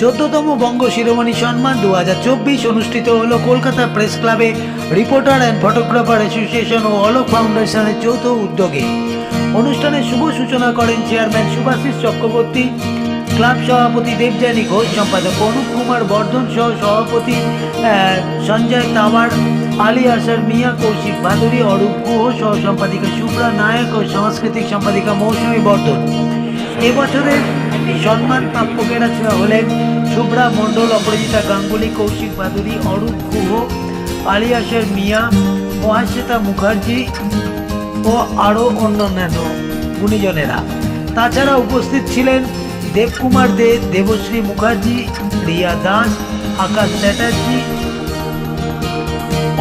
চোদ্দতম বঙ্গ শিরোমণি সম্মান দু হাজার চব্বিশ অনুষ্ঠিত হলো কলকাতা প্রেস ক্লাবে। রিপোর্টার অ্যান্ড ফটোগ্রাফার অ্যাসোসিয়েশন ও অলোক ফাউন্ডেশনের যৌথ উদ্যোগে। অনুষ্ঠানের শুভ সূচনা করেন চেয়ারম্যান সুভাষিস চক্রবর্তী, ক্লাব সভাপতি দেবযানী ঘোষ, সম্পাদক অনুপ কুমার বর্ধন সহ সভাপতি সঞ্জয় তামার আলী আসার, মিয়া কৌশিক ভাদুরী, অরূপ গুহ সহ সম্পাদিকা শুভ্রা নায়ক ও সাংস্কৃতিক সম্পাদিকা মৌসুমী বর্ধন। এবছরের সম্মান প্রাপকেরা হলেন শুভ্রা মণ্ডল, অপরাজিতা গাঙ্গুলি, কৌশিক বাদুরী অরূপ গুহ, আলিয়াসের মিয়া মহাশ্বেতা মুখার্জি ও আরও অন্যান্য গুণীজনেরা। তাছাড়া উপস্থিত ছিলেন দেবকুমার দে, দেবশ্রী মুখার্জি, রিয়া দাস, আকাশ চ্যাটার্জি,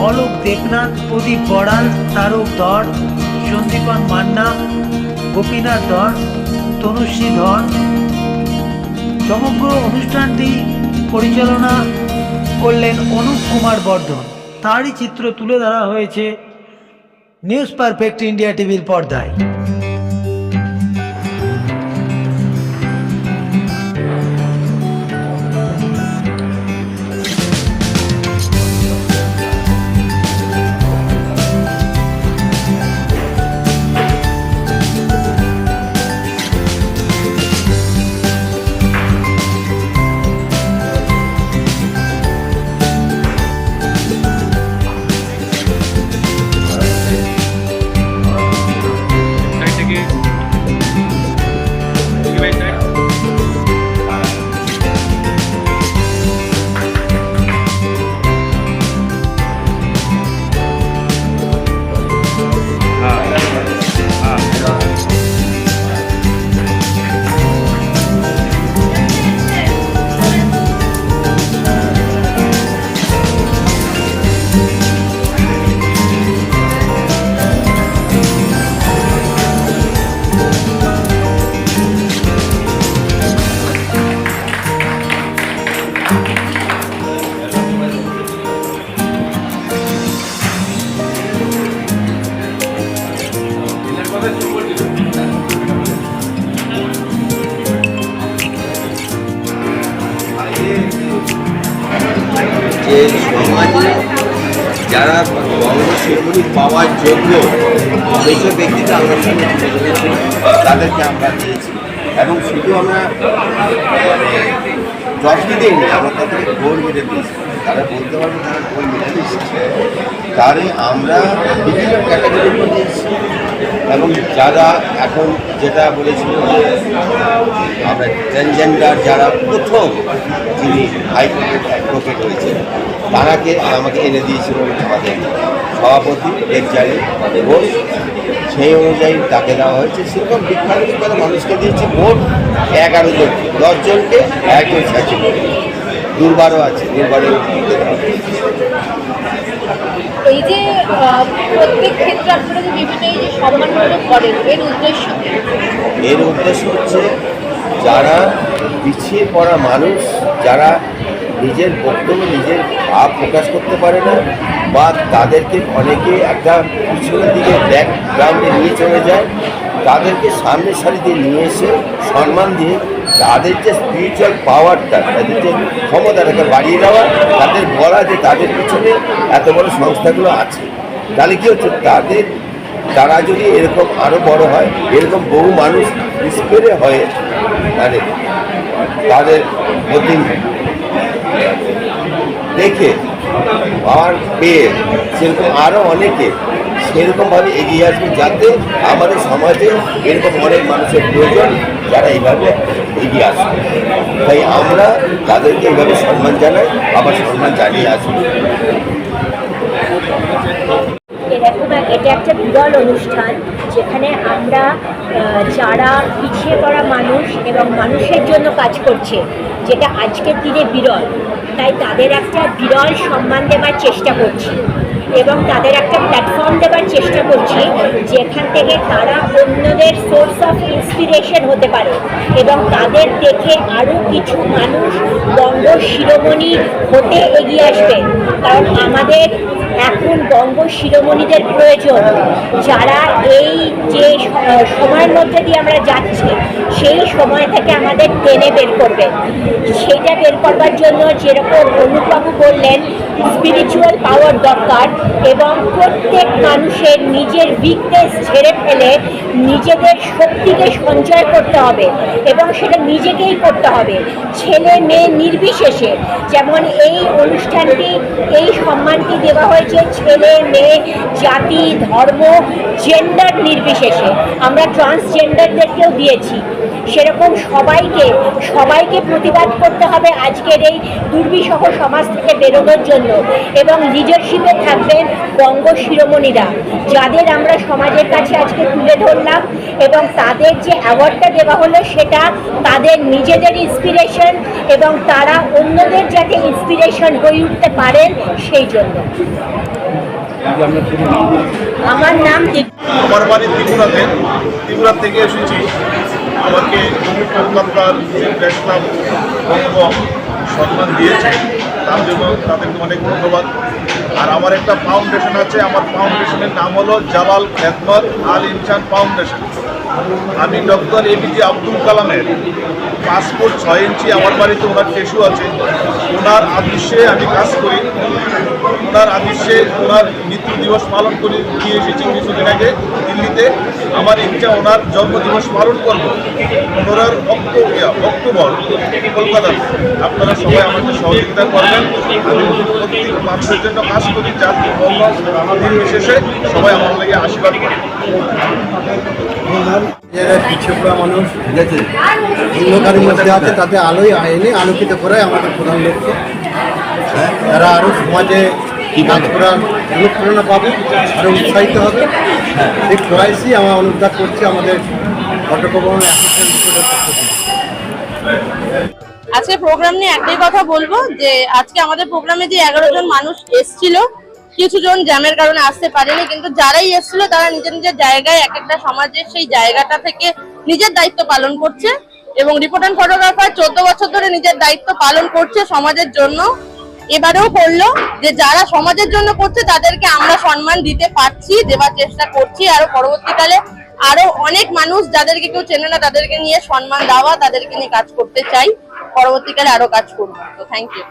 অলোক দেবনাথ, প্রদীপ বড়াল, তারক ধর, সন্দীপন মান্না, গোপীনাথ ধর, তনুশ্রী ধর সমগ্র অনুষ্ঠানটি পরিচালনা করলেন অনুপ কুমার বর্ধন। তারই চিত্র তুলে ধরা হয়েছে নিউজ পারফেক্ট ইন্ডিয়া টিভির পর্দায়। শিরোমণি পাওয়ার যোগ্য সেইসব ব্যক্তিকে আমরা তাদেরকে আমরা দিয়েছি। এবং শুধু আমরা ট্রফি দিইনি আমরা তাদেরকে গোল মেরে দিয়েছি। তারা বলতে পারবে তারা গোল মেরে দিয়েছে তারে আমরা বিভিন্ন ক্যাটাগরি দিয়েছি। এবং যারা এখন যেটা বলেছিল যে আমরা ট্রানজেন্ডার যারা প্রথম যিনি হাইকোর্টের অ্যাডভোকেট হয়েছে তারাকে আমাকে এনে দিয়েছিল আমাদের সভাপতি দেবজানি ঘোষ সেই অনুযায়ী তাকে দেওয়া হয়েছে। সেরকম বিখ্যাত বিখ্যাত মানুষকে দিয়েছি ভোট এগারো জন। দশজনকে একজন সচিব দুর্বারও আছে দুর্বারের এই যে প্রত্যেক ক্ষেত্রে আপনারা যে বিভিন্ন এই যে সম্মানগুলো করেন এর উদ্দেশ্য এর উদ্দেশ্য হচ্ছে যারা পিছিয়ে পড়া মানুষ যারা নিজের বক্তব্য নিজের ভাব প্রকাশ করতে পারে না বা তাদেরকে অনেকে একটা পিছনের দিকে ব্যাকগ্রাউন্ডে নিয়ে চলে যায়, তাদেরকে সামনের সারিতে নিয়ে এসে সম্মান দিয়ে তাদের যে স্পিরিচুয়াল পাওয়ারটা তাদের যে ক্ষমতাটাকে বাড়িয়ে দেওয়া, তাদের বলা যে তাদের পিছনে এত বড় সংস্থাগুলো আছে। তাহলে কী হচ্ছে? তাদের, তারা যদি এরকম আরও বড় হয়, এরকম বহু মানুষ স্প্রে হয়ে মানে তাদের প্রতি দেখে পাওয়ার পেয়ে সেরকম আরও অনেকে সেরকমভাবে এগিয়ে আসবে যাতে আমাদের সমাজে এরকম অনেক মানুষের প্রয়োজন যারা এইভাবে এগিয়ে আসবে। তাই আমরা তাদেরকে এইভাবে সম্মান জানাই, আবার সম্মান জানিয়ে আসব এটা একটা বিরল অনুষ্ঠান যেখানে আমরা যারা পিছিয়ে পড়া মানুষ এবং মানুষের জন্য কাজ করছে, যেটা আজকের দিনে বিরল। তাই তাদের একটা বিরল সম্মান দেওয়ার চেষ্টা করছি। এবং তাদের একটা প্ল্যাটফর্ম দেওয়ার চেষ্টা করছি যেখান থেকে তারা অন্যদের সোর্স অফ ইন্সপিরেশন হতে পারে এবং তাদের দেখে আরও কিছু মানুষ বঙ্গ শিরোমণি হতে এগিয়ে আসবে। কারণ আমাদের এখন বঙ্গ শিরোমণিদের প্রয়োজন। যারা এই যে সময়ের মধ্যে দিয়ে আমরা যাচ্ছি, সেই সময় থেকে আমাদের টেনে বের করবে। সেইটা বের করবার জন্য যেরকম অনুপবাবু বললেন স্পিরিচুয়াল পাওয়ার দরকার এবং প্রত্যেক মানুষের নিজের উইকনেস ছেড়ে ফেলে নিজেদের শক্তিকে সঞ্চয় করতে হবে এবং সেটা নিজেকেই করতে হবে। ছেলে মেয়ে নির্বিশেষে যেমন এই অনুষ্ঠানটি, এই সম্মানটি দেওয়া হয়েছে ছেলে, মেয়ে, জাতি, ধর্ম জেন্ডার নির্বিশেষে আমরা ট্রান্সজেন্ডারদেরকেও দিয়েছি। সেরকম সবাইকে সবাইকে প্রতিবাদ করতে হবে আজকের এই দুর্বিষহ সমাজ থেকে বেরোনোর জন্য এবং লিডারশিপে থাকবেন বঙ্গ শিরোমণিরা, যাদের আমরা সমাজের কাছে আজকে তুলে ধরলাম এবং তাদের যে অ্যাওয়ার্ডটা দেওয়া হলো সেটা তাদের নিজেদের ইন্সপিরেশন এবং তারা অন্যদের যাতে ইন্সপিরেশন হয়ে উঠতে পারেন সেই জন্য। আমার নাম আমার বাড়ি ত্রিপুরাতে। ত্রিপুরা থেকে এসেছি। আমাকে সম্মান দিয়েছে, তার জন্য তাদেরকে অনেক ধন্যবাদ। আর আমার একটা ফাউন্ডেশন আছে, আমার ফাউন্ডেশনের নাম হলো জালাল খেদমত আল ইনসান ফাউন্ডেশন আমি ডক্টর এ এপিজে আব্দুল কালামের পাসপোর্ট ছয় ইঞ্চি, আমার বাড়িতে ওনার টেসু আছে। ওনার আদর্শে আমি কাজ করি। ওনার আদর্শে ওনার মৃত্যু দিবস পালন করে। নিয়ে এসেছি কিছুদিন আগে দিল্লিতে। আমার ইচ্ছা ওনার জন্মদিবস পালন করব। ওনার অক্টোবর অক্টোবর কলকাতাতে। আপনারা সবাই আমাকে সহযোগিতা করবেন। প্রত্যেক মানুষের জন্য কাজ করি জাতি ধর্ম নির্বিশেষে সবাই আমার লাগে আশীর্বাদ করে। যারা পিছিয়ে মানুষ ঠিক অন্ধকারের মধ্যে আছে তাতে আলোয় এনে আলোকিত করাই আমাদের প্রধান লক্ষ্য হ্যাঁ তারা আরও সমাজে কাজ করার অনুপ্রেরণা পাবে আরও উৎসাহিত হবে। হ্যাঁ। সেই প্রয়াসই আমার অনুদ্ধার করছে আমাদের ঘটকবরণ আজকে প্রোগ্রাম নিয়ে একটাই কথা বলব যে আজকে আমাদের প্রোগ্রামে যে এগারো জন মানুষ এসছিল কিছু জন জ্যামের কারণে আসতে পারেনি, কিন্তু যারাই এসছিল তারা নিজের নিজের জায়গায় এক একটা সমাজের সেই জায়গাটা থেকে নিজের দায়িত্ব পালন করছে এবং রিপোর্টার ফটোগ্রাফার চোদ্দ বছর ধরে নিজের দায়িত্ব পালন করছে সমাজের জন্য। এবারেও করল যে যারা সমাজের জন্য করছে তাদেরকে আমরা সম্মান দিতে পারছি দেওয়ার চেষ্টা করছি। আরও পরবর্তীকালে আরও অনেক মানুষ যাদেরকে কেউ চেনে না তাদেরকে নিয়ে সম্মান দেওয়া, তাদেরকে নিয়ে কাজ করতে চাই। পরবর্তীকালে আরও কাজ করব। তো থ্যাংক ইউ